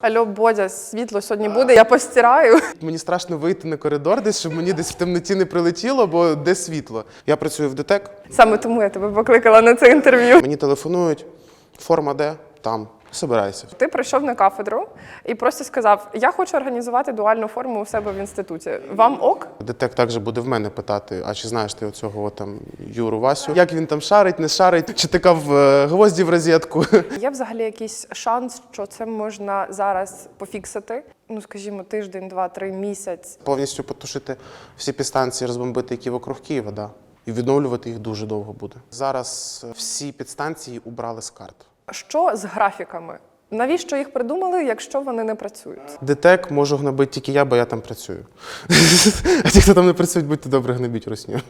Алло, Бодя, світло сьогодні буде, я постираю. Мені страшно вийти на коридор десь, щоб мені десь в темноті не прилетіло, бо де світло. Я працюю в ДТЕК, Саме тому я тебе покликала на це інтерв'ю. мені телефонують, форма де, там, собирайся. Ти прийшов на кафедру і просто сказав: Я хочу організувати дуальну форму у себе в інституті. Вам ок? ДТЕК також буде в мене питати, а чи знаєш ти оцього там Юру Васю? Як він там шарить, не шарить, чи тикав е, гвозді в розетку? Є взагалі якийсь шанс, що це можна зараз пофіксити? Ну, скажімо, тиждень, два, три місяць. Повністю потушити всі підстанції, розбомбити, які вокруг Києва, да. І відновлювати їх дуже довго буде. Зараз е, всі підстанції убрали з карт. Що з графіками? Навіщо їх придумали, якщо вони не працюють? Детек можу гнобити тільки я, бо я там працюю. А ті, хто там не працюють, будьте добре, гнобіть русню.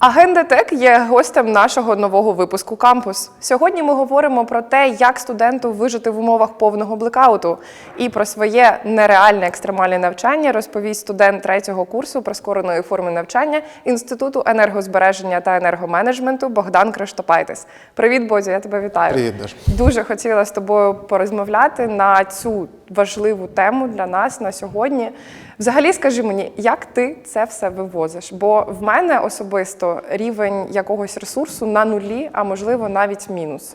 Агенда Тек є гостем нашого нового випуску Кампус. Сьогодні ми говоримо про те, як студенту вижити в умовах повного блекауту. І про своє нереальне екстремальне навчання розповість студент третього курсу прискореної форми навчання Інституту енергозбереження та енергоменеджменту Богдан Криштопайтис. Привіт, Бодя, я тебе вітаю. Привіт, Даш. Дуже хотіла з тобою порозмовляти на цю важливу тему для нас на сьогодні. Взагалі, скажи мені, як ти це все вивозиш? Бо в мене особисто рівень якогось ресурсу на нулі, а можливо навіть мінус.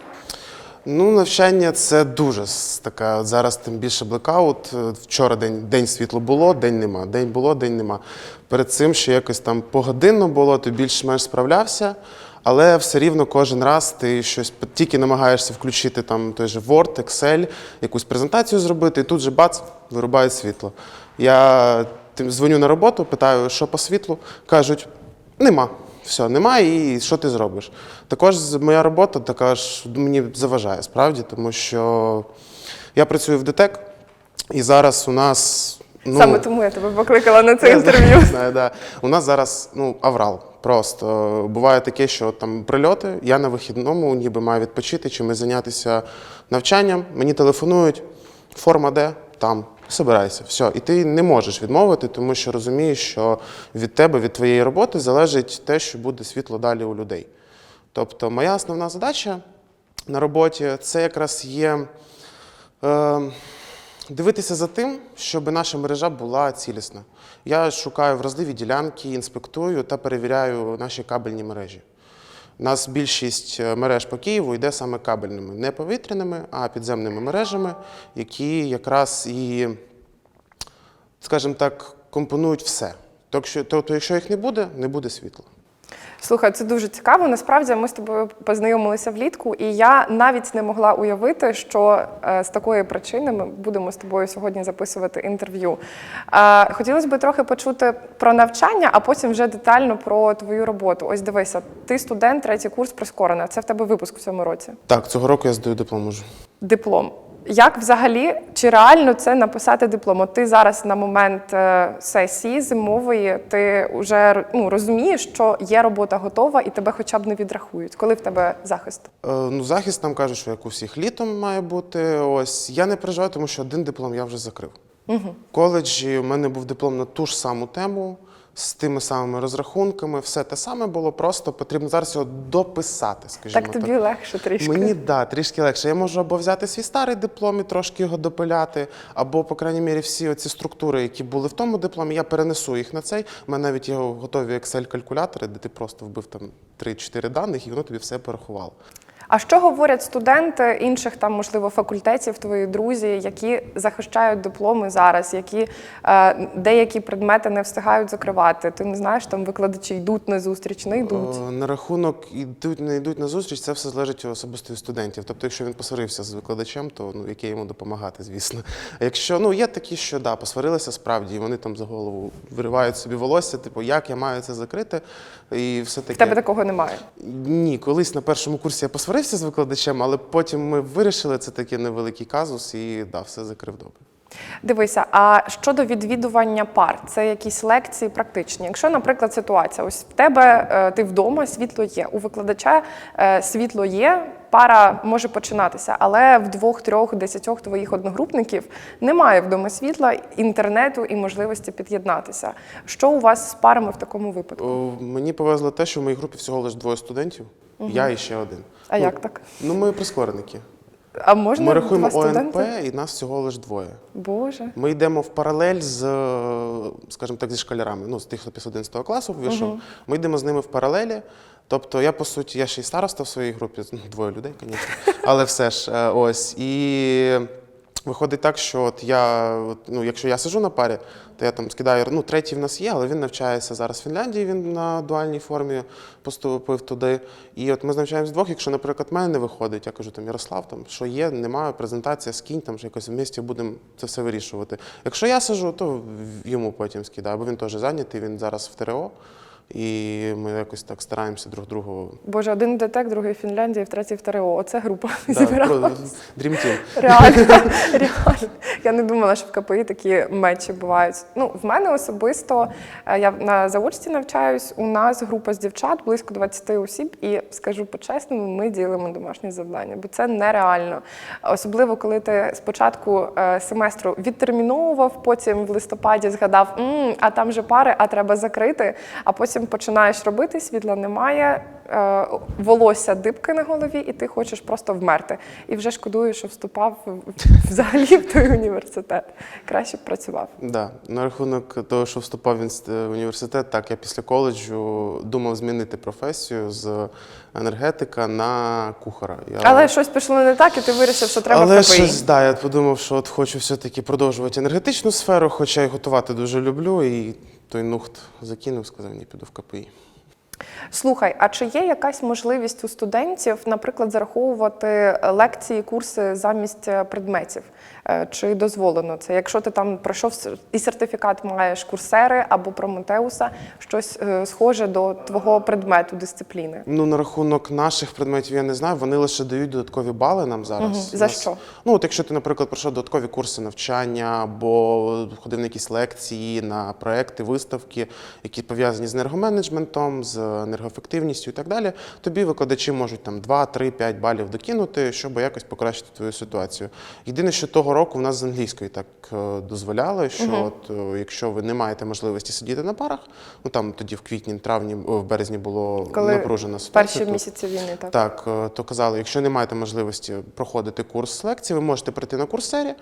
Ну, навчання це дуже така. Зараз тим більше блекаут. Е, Вчора день, день світло було, день нема. День було, день нема. Перед цим ще якось там погодинно було, ти більш-менш справлявся, але все рівно кожен раз ти щось тільки намагаєшся включити там той же Word, Excel, якусь презентацію зробити, і тут же бац, вирубають світло. Я дзвоню на роботу, питаю, що по світлу. Кажуть, нема. Все, немає, і що ти зробиш? Також моя робота така ж мені заважає справді, тому що я працюю в ДТЕК, і зараз у нас. Ну, Саме тому я тебе покликала на це я інтерв'ю. знаю, да. У нас зараз ну, аврал. Просто буває таке, що там прильоти, я на вихідному ніби маю відпочити, чимось зайнятися навчанням. Мені телефонують, форма де, там, собирайся, все. І ти не можеш відмовити, тому що розумієш, що від тебе, від твоєї роботи залежить те, що буде світло далі у людей. Тобто, моя основна задача на роботі це якраз є. Е, Дивитися за тим, щоб наша мережа була цілісна. Я шукаю вразливі ділянки, інспектую та перевіряю наші кабельні мережі. У нас більшість е, мереж по Києву йде саме кабельними, не повітряними, а підземними мережами, які якраз і, скажімо так, компонують все. Тобто, тобто, якщо їх не буде, не буде світла. Слухай, це дуже цікаво. Насправді ми з тобою познайомилися влітку, і я навіть не могла уявити, що е, з такої причини ми будемо з тобою сьогодні записувати інтерв'ю. Е, Хотілося б трохи почути про навчання, а потім вже детально про твою роботу. Ось дивися, ти студент, третій курс прискорена. Це в тебе випуск в цьому році. Так, цього року я здаю диплом уже. Диплом. Як взагалі, чи реально це написати диплом? От ти зараз на момент е, сесії зимової, ти вже ну, розумієш, що є робота готова і тебе хоча б не відрахують. Коли в тебе захист? Е, Ну, захист нам каже, що як у всіх літом має бути. Ось я не переживаю, тому що один диплом я вже закрив. Угу. В коледжі у мене був диплом на ту ж саму тему з тими самими розрахунками. Все те саме було, просто потрібно зараз його дописати. Скажімо Так тобі легше трішки. Мені да, трішки легше. Я можу або взяти свій старий диплом і трошки його допиляти, або, по крайній мірі, всі оці структури, які були в тому дипломі, я перенесу їх на цей. У мене навіть є готові Excel-калькулятори, де ти просто вбив там 3-4 даних, і воно тобі все порахувало. А що говорять студенти інших там, можливо, факультетів, твої друзі, які захищають дипломи зараз, які е, деякі предмети не встигають закривати? Ти не знаєш, там викладачі йдуть на зустріч, не йдуть. Е, На рахунок йдуть, не йдуть на зустріч, це все залежить особисто від студентів. Тобто, якщо він посварився з викладачем, то ну яке йому допомагати, звісно. А якщо ну є такі, що да, посварилися справді, і вони там за голову виривають собі волосся, типу, як я маю це закрити, і все таке. В тебе такого немає. Ні, колись на першому курсі я посварився з викладачем, але потім ми вирішили це такий невеликий казус, і да, все закрив добре. Дивися, а щодо відвідування пар, це якісь лекції практичні. Якщо, наприклад, ситуація, ось в тебе е, ти вдома, світло є, у викладача е, світло є, пара може починатися, але в двох, трьох, десятьох твоїх одногрупників немає вдома світла, інтернету і можливості під'єднатися. Що у вас з парами в такому випадку? О, мені повезло те, що в моїй групі всього лише двоє студентів, я і ще один. А ну, як так? Ну, ми прискореники. А можна Ми рахуємо два ОНП, студенти? і нас всього лише двоє. Боже. Ми йдемо в паралель з, е, скажімо так, зі школярами. Ну, з тих, хто після 11 класу вийшов. Ми йдемо з ними в паралелі. Тобто, я по суті, я ще й староста в своїй групі, ну, двоє людей, звісно, але все ж е, ось. І виходить так, що от я, ну, якщо я сижу на парі, то я там скидаю, ну, третій в нас є, але він навчається зараз в Фінляндії, він на дуальній формі поступив туди. І от ми навчаємось двох. Якщо, наприклад, мене не виходить, я кажу, там Ярослав, там що є, немає, презентація, скинь, там що якось в місті будемо це все вирішувати. Якщо я сижу, то йому потім скидаю, бо він теж зайнятий, він зараз в ТРО. І ми якось так стараємося друг другу. Боже, один ДТЕК, другий в третій в ТРО. Оце група Да, зібрала. Dream Team. Реально, реально. Я не думала, що в КПІ такі мечі бувають. Ну, в мене особисто е, я на заочці навчаюсь. У нас група з дівчат близько 20 осіб, і скажу по-чесному, ми ділимо домашні завдання, бо це нереально. Особливо, коли ти спочатку е, семестру відтерміновував, потім в листопаді згадав, «М, а там же пари, а треба закрити. А потім починаєш робити, світла немає, е, волосся дибки на голові, і ти хочеш просто вмерти. І вже шкодуєш, що вступав взагалі в той університет. Краще б працював. Да. На рахунок того, що вступав в університет, так я після коледжу думав змінити професію з енергетика на кухара. Я... Але щось пішло не так, і ти вирішив, що треба Але щось, да, я подумав, що от хочу все-таки продовжувати енергетичну сферу, хоча й готувати дуже люблю. І той нухт закинув, сказав, ні, піду в КПІ. Слухай, а чи є якась можливість у студентів, наприклад, зараховувати лекції, курси замість е, предметів? Е, Чи дозволено це? Якщо ти там пройшов і сертифікат маєш курсери або прометеуса, щось е, схоже до твого предмету дисципліни? Ну, на рахунок наших предметів я не знаю. Вони лише дають додаткові бали нам зараз. Мгм. У За нас- що? Ну, от якщо ти, наприклад, пройшов додаткові курси навчання або ходив на якісь лекції, на проекти, виставки, які пов'язані з енергоменеджментом, з енергоефективністю і так далі, тобі викладачі можуть там 2, 3, 5 балів докинути, щоб якось покращити твою ситуацію. Єдине, що того року в нас з англійської так е, дозволяли, що от, е, якщо ви не маєте можливості сидіти на парах, ну там тоді в квітні, травні, в березні було Коли напружена ситуація. Перші місяці війни, так? Так, е, то казали, якщо не маєте можливості проходити курс лекції, ви можете прийти на курсері,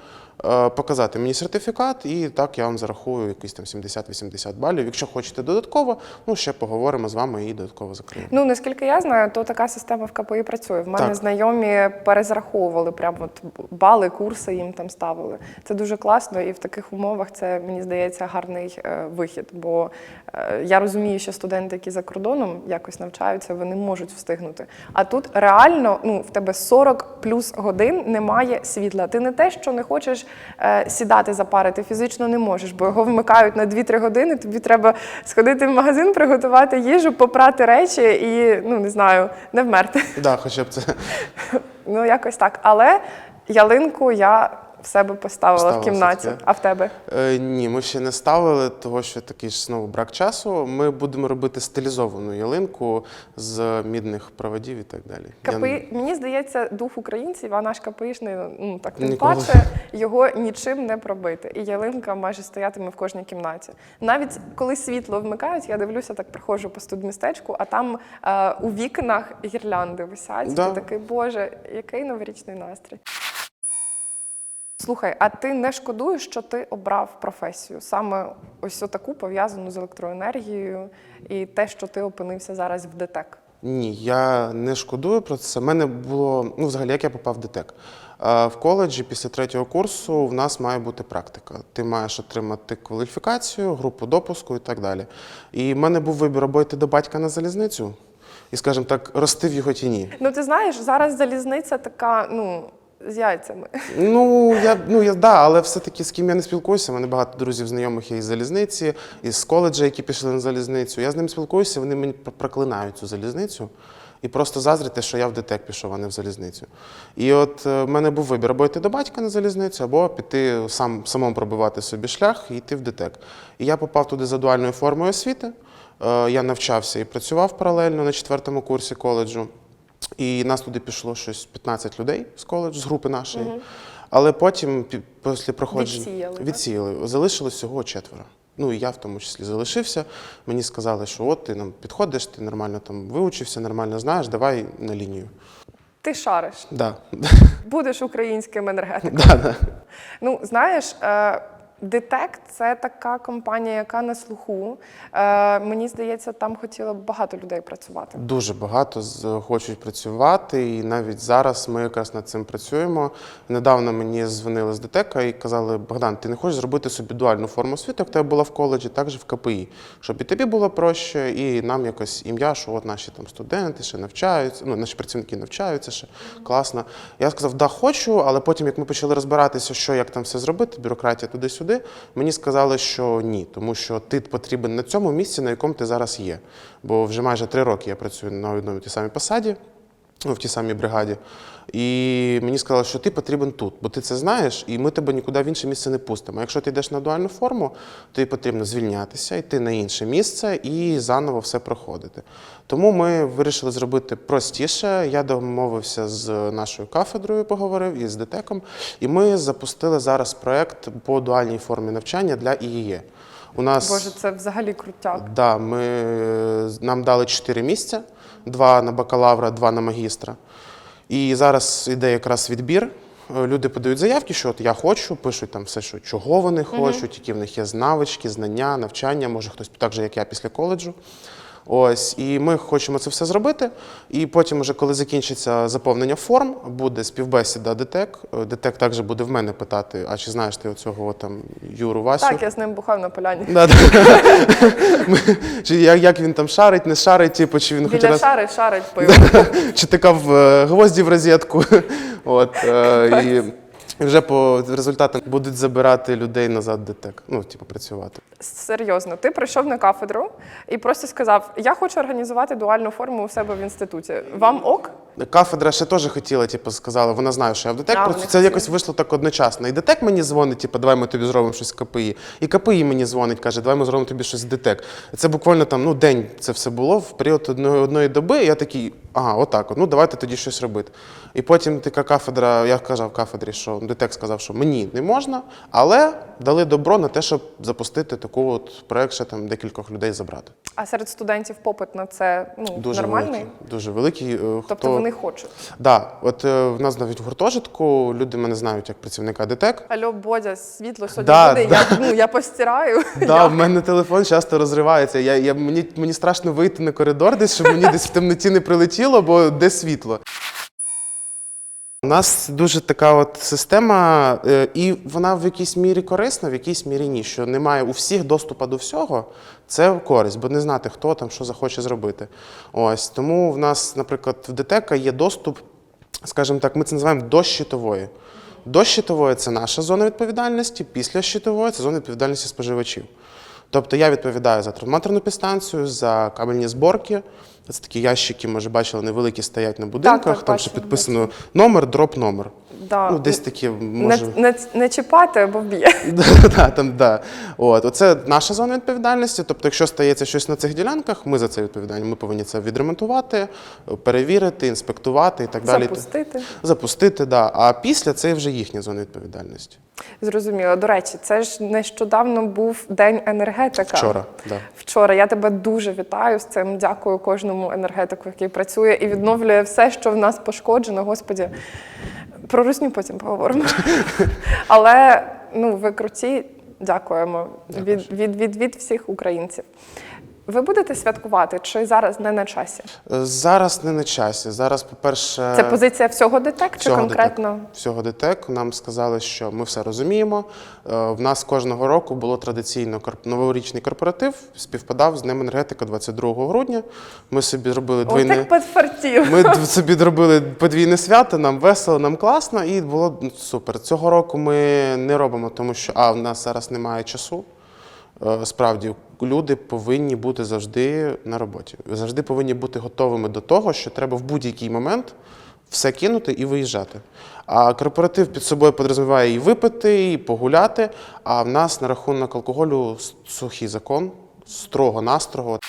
е, показати мені сертифікат, і так я вам зарахую якісь там 70-80 балів. Якщо хочете додатково, ну ще поговоримо з вами і додатково закриємо. Ну наскільки я знаю, то така система в КПІ працює. В мене Так. знайомі перезраховували прямо от бали, курси їм там ставили. Це дуже класно, і в таких умовах це мені здається гарний е, вихід. Бо е, я розумію, що студенти, які за кордоном якось навчаються, вони можуть встигнути. А тут реально ну в тебе 40 плюс годин немає світла. Ти не те, що не хочеш е, сідати за пари, ти фізично не можеш, бо його вмикають на 2-3 години. Тобі треба сходити в магазин, приготувати їжу, попрати речі і ну не знаю, не вмерти. Да, хоча б це Ну якось так. Але ялинку я в себе поставила Поставила в кімнаті. все-таки. А в тебе? Е, ні, ми ще не ставили, того що такий ж знову брак часу. Ми будемо робити стилізовану ялинку з мідних проводів і так далі. Я- мені здається, дух українців, а наш КПІшний, ну так тим Ніколи. паче, його нічим не пробити. І ялинка майже стоятиме в кожній кімнаті. Навіть коли світло вмикають, я дивлюся, так проходжу по студмістечку, а там е, у вікнах гірлянди висять. Да. І такий, боже, який новорічний настрій. Слухай, а ти не шкодуєш, що ти обрав професію? Саме ось таку пов'язану з електроенергією і те, що ти опинився зараз в ДТЕК? Ні, я не шкодую про це. У мене було, ну, взагалі, як я попав в ДТЕК. Е, В коледжі після третього курсу в нас має бути практика. Ти маєш отримати кваліфікацію, групу допуску і так далі. І в мене був вибір або йти до батька на залізницю і, скажімо так, рости в його тіні. Ну, ти знаєш, зараз залізниця така, ну, з яйцями. Ну, я, ну, я, да, але все-таки з ким я не спілкуюся. У мене багато друзів, знайомих є із залізниці, із коледжа, які пішли на залізницю. Я з ними спілкуюся, вони мені проклинають цю залізницю. І просто заздрите, що я в ДТЕК пішов, а не в залізницю. І от е, в мене був вибір або йти до батька на залізницю, або піти сам, самому пробивати собі шлях і йти в ДТЕК. І я попав туди за дуальною формою освіти. Е, Я навчався і працював паралельно на четвертому курсі коледжу. І нас туди пішло щось 15 людей з коледжу, з групи нашої. Але потім, після проходження Відсіяли, відсіяли. Залишилось всього четверо. Ну і я в тому числі залишився. Мені сказали, що от ти нам підходиш, ти нормально там вивчився, нормально знаєш, давай на лінію. Ти шариш, Да. будеш українським енергетиком. Да, да. Ну, знаєш, е, Детект це така компанія, яка на слуху. Е, Мені здається, там хотіло б багато людей працювати. Дуже багато з- хочуть працювати, і навіть зараз ми якраз над цим працюємо. Недавно мені дзвонили з ДТЕКа і казали: Богдан, ти не хочеш зробити собі дуальну форму освіти, як в тебе була в коледжі, так же в КПІ, щоб і тобі було проще, і нам якось ім'я, що от наші там студенти ще навчаються, ну наші працівники навчаються ще класно. Я сказав, да, хочу, але потім, як ми почали розбиратися, що як там все зробити, бюрократія туди-сюди, мені сказали, що ні, тому що ти потрібен на цьому місці, на якому ти зараз є. Бо вже майже три роки я працюю на одній тій самій посаді, в тій самій бригаді. І мені сказали, що ти потрібен тут, бо ти це знаєш, і ми тебе нікуди в інше місце не пустимо. Якщо ти йдеш на дуальну форму, тобі потрібно звільнятися, йти на інше місце і заново все проходити. Тому ми вирішили зробити простіше. Я домовився з нашою кафедрою, поговорив і з ДТЕКом, і ми запустили зараз проект по дуальній формі навчання для ІЄ. У нас Боже, це взагалі крутяк. Да, ми, нам дали 4 місця: два на бакалавра, два на магістра. І зараз йде якраз відбір. Е, Люди подають заявки, що от я хочу, пишуть там все, що чого вони хочуть, які в них є навички, знання, навчання, може хтось так же, як я після коледжу. Ось, і ми хочемо це все зробити. І потім, уже коли закінчиться заповнення форм, буде співбесіда ДТЕК. Е, ДТЕК також буде в мене питати: а чи знаєш ти оцього там Юру Васю? Так, я з ним бухав на поляні. Чи як, він там шарить, не шарить, типу, чи він хоч Біля раз шари шарить пиво. чи тикав е, гвозді в розетку. От, е, і вже по результатам будуть забирати людей назад в ДТЕК, ну, типу, працювати. Серйозно, ти прийшов на кафедру і просто сказав: Я хочу організувати дуальну форму у себе в інституті. Вам ок? Кафедра ще теж хотіла, типу, сказала, вона знає, що я в ДТЕК А, працюю. вони Це хотіли. якось вийшло так одночасно. І ДТЕК мені дзвонить, типу, давай ми тобі зробимо щось з КПІ. І КПІ мені дзвонить, каже, давай ми зробимо тобі щось з ДТЕК. Це буквально там ну, день це все було в період одної, одної доби. І я такий, ага, отак, от, ну давайте тоді щось робити. І потім така кафедра, я казав кафедрі, що ДТЕК сказав, що мені не можна, але дали добро на те, щоб запустити таку от проект, ще там декількох людей забрати. А серед студентів попит на це ну, Дуже нормальний? великий. Дуже великий. е, Тобто хто... вони хочуть. Да, от е, в нас навіть в гуртожитку люди мене знають як працівника ДТЕК. Алло, Бодя, світло сьогодні Да, буде. да. Я, ну, я постираю. Да, в мене телефон часто розривається. Я, я, мені, мені страшно вийти на коридор десь, щоб мені десь в темноті не прилетіло, бо де світло. У нас дуже така от система, е, і вона в якійсь мірі корисна, в якійсь мірі ні. Що немає у всіх доступу до всього, це користь, бо не знати, хто там що захоче зробити. Ось тому в нас, наприклад, в ДТЕК є доступ, скажімо так, ми це називаємо до щитової. До щитової це наша зона відповідальності, після щитової це зона відповідальності споживачів. Тобто я відповідаю за трансформаторну підстанцію, за кабельні зборки. Це такі ящики, може, бачили, невеликі стоять на будинках, так, там ще підписано номер, дроп номер. Да. Ну, десь такі може. не, не чіпати, або вб'є. Да, да, там, да. От, оце наша зона відповідальності. Тобто, якщо стається щось на цих ділянках, ми за це відповідальні. Ми повинні це відремонтувати, перевірити, інспектувати і так далі. Запустити. Запустити, да. А після це вже їхня зона відповідальності. Зрозуміло. До речі, це ж нещодавно був День енергетика. Вчора, да. Вчора. Я тебе дуже вітаю з цим. Дякую кожному енергетику, який працює і відновлює все, що в нас пошкоджено. Господі, про русню потім поговоримо. Але ну, ви круті. Дякуємо від, від, від, від всіх українців. Ви будете святкувати чи зараз не на часі? Е, Зараз не на часі. Зараз, по-перше, Це позиція всього ДТЕК чи конкретно? ДТЕК. всього ДТЕК. Нам сказали, що ми все розуміємо. Е, В нас кожного року було традиційно новорічний корпоратив, співпадав з Днем енергетика 22 грудня. Ми собі зробили підфартів. Ми собі зробили подвійне свято, нам весело, нам класно, і було ну, супер. Цього року ми не робимо, тому що а в нас зараз немає часу. Е, Справді, люди повинні бути завжди на роботі. Завжди повинні бути готовими до того, що треба в будь-який момент все кинути і виїжджати. А корпоратив під собою підрозуміває і випити, і погуляти. А в нас на рахунок алкоголю сухий закон, строго настрого.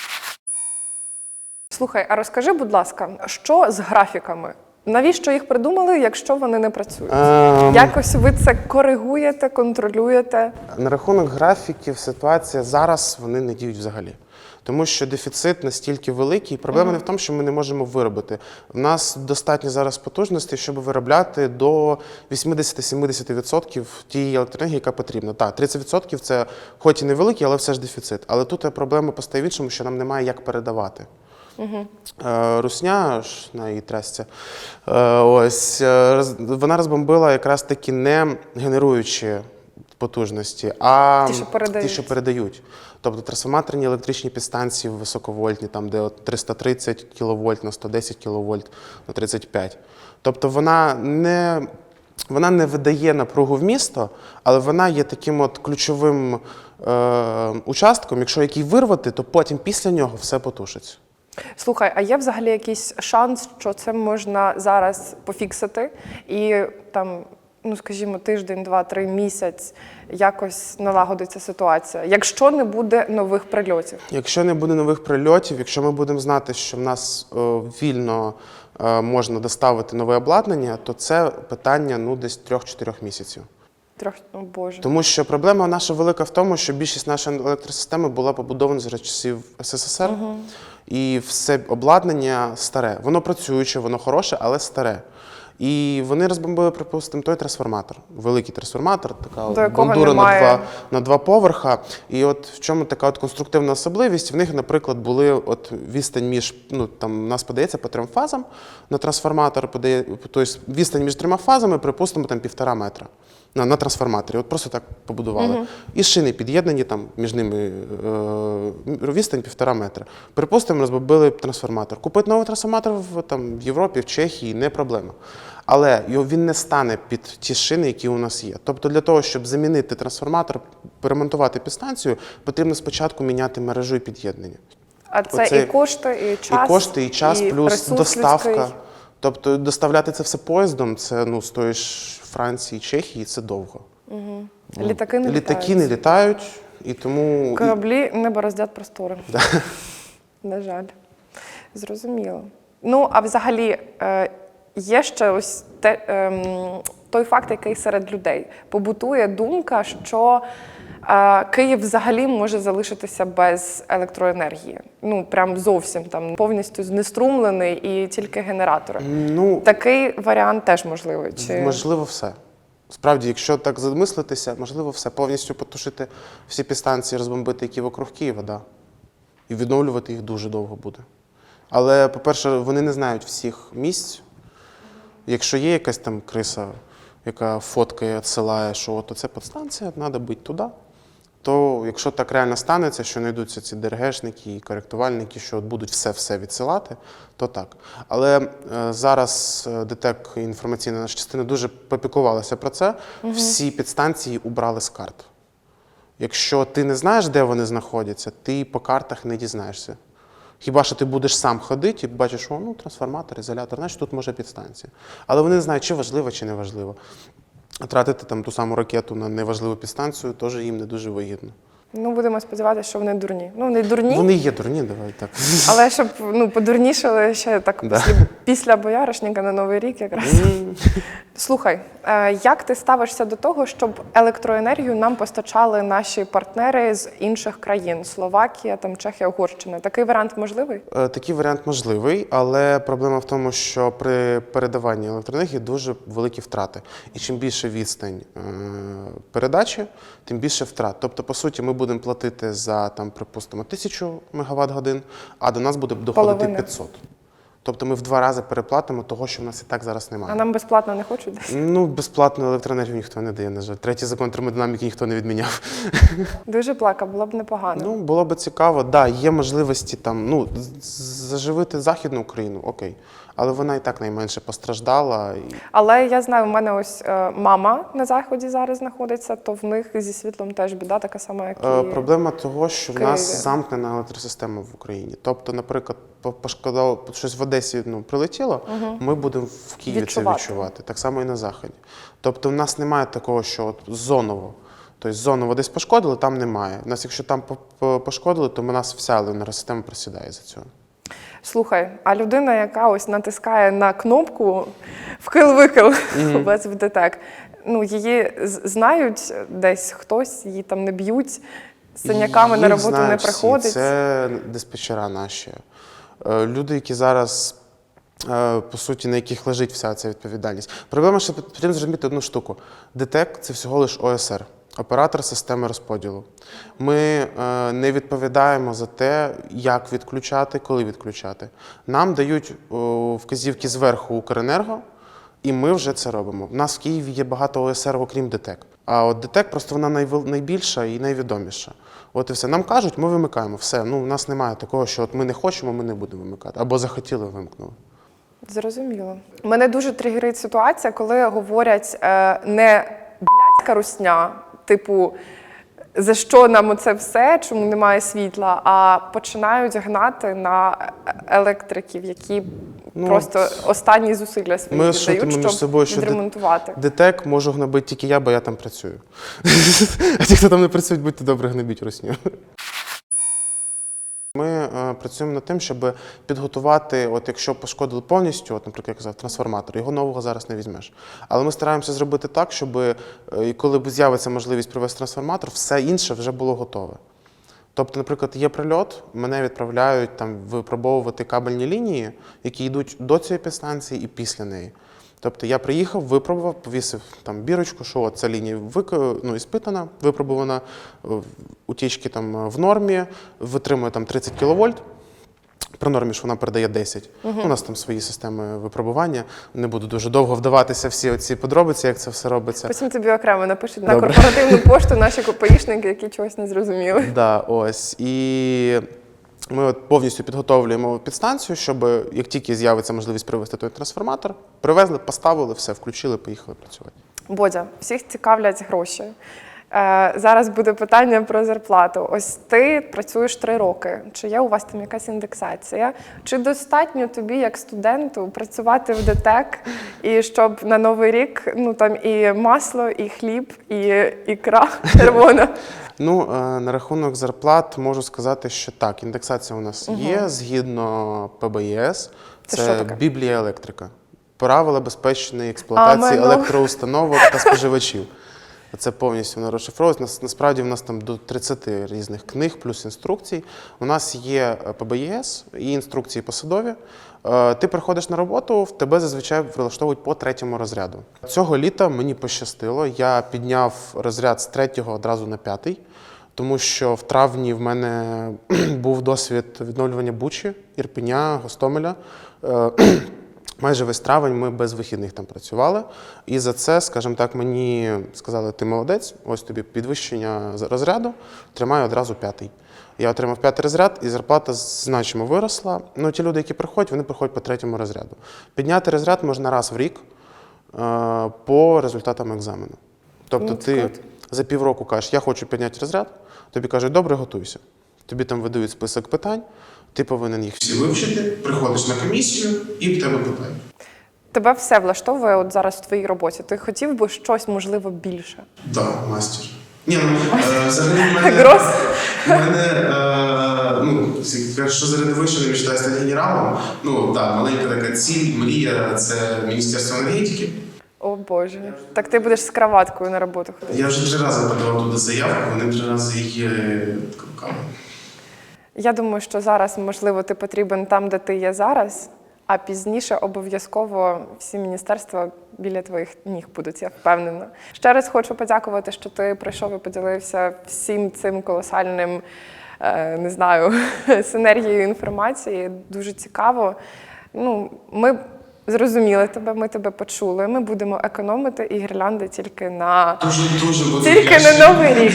Слухай, а розкажи, будь ласка, що з графіками? Навіщо їх придумали, якщо вони не працюють? Ем, Якось ви це коригуєте, контролюєте? На рахунок графіків ситуація зараз вони не діють взагалі. Тому що дефіцит настільки великий. Проблема не в тому, що ми не можемо виробити. У нас достатньо зараз потужностей, щоб виробляти до 80-70% тієї електроенергії, яка потрібна. Так, 30% це хоч і невеликий, але все ж дефіцит. Але тут проблема постає в іншому, що нам немає як передавати. Е, Русня ж на її трасці. Е, Ось е, вона розбомбила якраз таки не генеруючі потужності, а Ті, що передають. ті, що передають. Тобто трансформаторні електричні підстанції високовольтні, там де от 330 кВт на 110 кВт на 35. Тобто вона не, вона не видає напругу в місто, але вона є таким от ключовим е, участком, якщо який вирвати, то потім після нього все потушиться. Слухай, а є взагалі якийсь шанс, що це можна зараз пофіксити і там, ну скажімо, тиждень, два, три місяць якось налагодиться ситуація, якщо не буде нових прильотів? Якщо не буде нових прильотів, якщо ми будемо знати, що в нас е, вільно е, можна доставити нове обладнання, то це питання ну десь 3-4 місяців. Трьох, о Боже. Тому що проблема наша велика в тому, що більшість нашої електросистеми була побудована за часів СССР, і все обладнання старе. Воно працююче, воно хороше, але старе. І вони розбомбили, припустимо, той трансформатор, великий трансформатор, така бандура на два, на два поверха. І от в чому така от конструктивна особливість? В них, наприклад, були от відстань між ну там у нас подається по трьом фазам на трансформатор, подає, тобто відстань між трьома фазами, припустимо, там півтора метра. На, на трансформаторі, от просто так побудували. І шини під'єднані там між ними е, відстань півтора метра. Припустимо, розбомбили трансформатор. Купити новий трансформатор в, там, в Європі, в Чехії не проблема. Але його він не стане під ті шини, які у нас є. Тобто, для того, щоб замінити трансформатор, перемонтувати підстанцію, потрібно спочатку міняти мережу і під'єднання. А це Оце- і кошти, і час. і кошти, і час, плюс ресурс доставка. Тобто доставляти це все поїздом, це ну з тої ж Франції, Чехії, це довго. Літаки не Літаки літають. не літають, і тому і- Кораблі не бороздять простори. На жаль. Зрозуміло. Ну, а взагалі, е, є ще ось те, ем, той факт, який серед людей побутує думка, що е, Київ взагалі може залишитися без електроенергії. Ну, прям зовсім там повністю знеструмлений і тільки генератори. ну Такий варіант теж можливий. Чи... можливо все. Справді, якщо так замислитися, можливо все. Повністю потушити всі підстанції, розбомбити, які вокруг Києва, да. І відновлювати їх дуже довго буде. Але, по-перше, вони не знають всіх місць. Якщо є якась там криса, яка фоткає, відсилає, що от оце підстанція, треба бути туди, то якщо так реально станеться, що знайдуться ці ДРГшники і коректувальники, що от будуть все-все відсилати, то так. Але е, зараз е, ДТЕК і інформаційна наша частина дуже попікувалася про це. Всі підстанції убрали з карт. Якщо ти не знаєш, де вони знаходяться, ти по картах не дізнаєшся. Хіба що ти будеш сам ходити і бачиш, о, ну, трансформатор, ізолятор, значить тут може підстанція. Але вони не знають, чи важливо, чи не важливо. Тратити там ту саму ракету на неважливу підстанцію теж їм не дуже вигідно. Ну, будемо сподіватися, що вони дурні. Ну, вони дурні. Вони є дурні, давай так. Але щоб ну, подурнішали ще так Да. після, після бояришника на Новий рік якраз. Слухай, е, як ти ставишся до того, щоб електроенергію нам постачали наші партнери з інших країн Словакія, там Чехія, Угорщина? Такий варіант можливий? Е, Такий варіант можливий, але проблема в тому, що при передаванні електроенергії дуже великі втрати. І чим більше відстань е, передачі, тим більше втрат. Тобто, по суті, ми будемо платити за там, припустимо, 1000 мегаватт годин, а до нас буде доходити Половина. 500. Тобто ми в два рази переплатимо того, що в нас і так зараз немає. А нам безплатно не хочуть? Ну, безплатну електроенергію ніхто не дає, на жаль. Третій закон термодинаміки ніхто не відміняв. Дуже плака, було б непогано. Ну, було би цікаво, да, є можливості там, ну, заживити Західну Україну, окей. Але вона і так найменше постраждала. Але я знаю, у мене ось е, мама на заході зараз знаходиться, то в них зі світлом теж біда, така сама, як Е, і Проблема того, що в Києві. нас замкнена електросистема в Україні. Тобто, наприклад, по- пошкодало щось в Одесі ну, прилетіло, ми будемо в Києві Відчувати. це відчувати. Так само і на Заході. Тобто, в нас немає такого, що от зоново. Тобто зоново десь пошкодили, там немає. У нас, якщо там по- по- пошкодили, то у нас вся енергосистема просідає за цього. Слухай, а людина, яка ось натискає на кнопку вкил-викил без ВДТЕК, ну її знають десь хтось, її там не б'ють. з синяками на роботу не знають всі. приходить. Це диспетчера наші. Е, Люди, які зараз, е, по суті, на яких лежить вся ця відповідальність. Проблема, що потрібно зрозуміти одну штуку. ДТЕК це всього лиш ОСР. Оператор системи розподілу. Ми е, не відповідаємо за те, як відключати, коли відключати. Нам дають о, вказівки зверху Укренерго, і ми вже це робимо. У нас в Києві є багато ОСР, окрім ДТЕК. А от ДТЕК просто вона найбільша і найвідоміша. От і все. Нам кажуть, ми вимикаємо. Все. Ну, у нас немає такого, що от ми не хочемо, ми не будемо вимикати. Або захотіли, вимкнули. Зрозуміло. Мене дуже тригерить ситуація, коли говорять е, не блядська русня, типу, за що нам оце все, чому немає світла, а починають гнати на електриків, які Ну, просто останні зусилля свої Ми віддають, що, щоб між собою, що відремонтувати. Детек можу гнобити тільки я, бо я там працюю. а ті, хто там не працюють, будьте добре, гнобіть русню. Ми е, працюємо над тим, щоб підготувати, от якщо пошкодили повністю, от, наприклад, я казав, трансформатор, його нового зараз не візьмеш. Але ми стараємося зробити так, щоб е, коли б з'явиться можливість провести трансформатор, все інше вже було готове. Тобто, наприклад, є прильот, мене відправляють там випробовувати кабельні лінії, які йдуть до цієї підстанції і після неї. Тобто я приїхав, випробував, повісив там бірочку, що от ця лінія вик... ну, іспитана, випробувана, е, утічки там е, в нормі, витримує там 30 кВт. Про нормі ж вона передає 10. У нас там свої системи випробування. Не буду дуже довго вдаватися всі ці подробиці, як це все робиться. Потім тобі окремо напишуть на корпоративну пошту наші копаїшники, які чогось не зрозуміли. Да, ось. І ми от повністю підготовлюємо підстанцію, щоб як тільки з'явиться можливість привезти той трансформатор, привезли, поставили, все, включили, поїхали працювати. Бодя, всіх цікавлять гроші. Е, зараз буде питання про зарплату. Ось ти працюєш три роки. Чи є у вас там якась індексація? Чи достатньо тобі, як студенту, працювати в ДТЕК, і щоб на новий рік ну там і масло, і хліб, і ікра червона? Ну, е, на рахунок зарплат можу сказати, що так, індексація у нас є згідно ПБЄС. Це Це? Біблія електрика. Правила безпечної експлуатації Амен. електроустановок та споживачів. Це повністю воно розшифровується. Нас- Насправді в нас там до 30 різних книг плюс інструкцій. У нас є е, ПБЄС і інструкції посадові. Е, Ти приходиш на роботу, в тебе зазвичай прилаштовують по третьому розряду. Цього літа мені пощастило. Я підняв розряд з третього одразу на п'ятий, тому що в травні в мене був досвід відновлювання Бучі, Ірпеня, Гостомеля. Майже весь травень ми без вихідних там працювали. І за це, скажімо так, мені сказали, ти молодець, ось тобі підвищення розряду, тримай одразу п'ятий. Я отримав п'ятий розряд, і зарплата значимо виросла. Ну, ті люди, які приходять, вони приходять по третьому розряду. Підняти розряд можна раз в рік е, по результатам екзамену. Тобто Ну, ти за півроку кажеш, я хочу підняти розряд, тобі кажуть, добре, готуйся. Тобі там видають список питань, ти повинен їх всі вивчити, приходиш на комісію і в тебе питають. Тебе все влаштовує от зараз в твоїй роботі. Ти хотів би щось можливо більше? Так, мастер. Ні, ну е, взагалі в мене, Грос? в мене е, ну, що заради вищого не мечтаю стати генералом. Ну так, маленька така ціль, мрія це Міністерство енергетики. О Боже, так ти будеш з краваткою на роботу ходити. Я вже три рази подавав туди заявку, вони три рази її е, капкали. Я думаю, що зараз, можливо, ти потрібен там, де ти є зараз, а пізніше обов'язково всі міністерства біля твоїх ніг будуть, я впевнена. Ще раз хочу подякувати, що ти прийшов і поділився всім цим колосальним, е, не знаю, синергією інформації. Дуже цікаво. Ну, ми зрозуміли тебе, ми тебе почули. Ми будемо економити і гірлянди тільки на Дуже дуже буду тільки вдячний. на новий рік.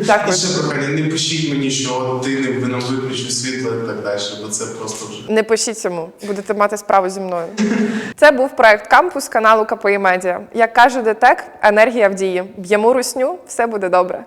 І Дякую. ще прохання, не пишіть мені, що ти не нам виключив світло і так далі, бо це просто вже. Не пишіть цьому, будете мати справу зі мною. Це був проект кампус каналу КПІ Медіа. Як каже ДТЕК, енергія в дії. Б'ємо русню, все буде добре.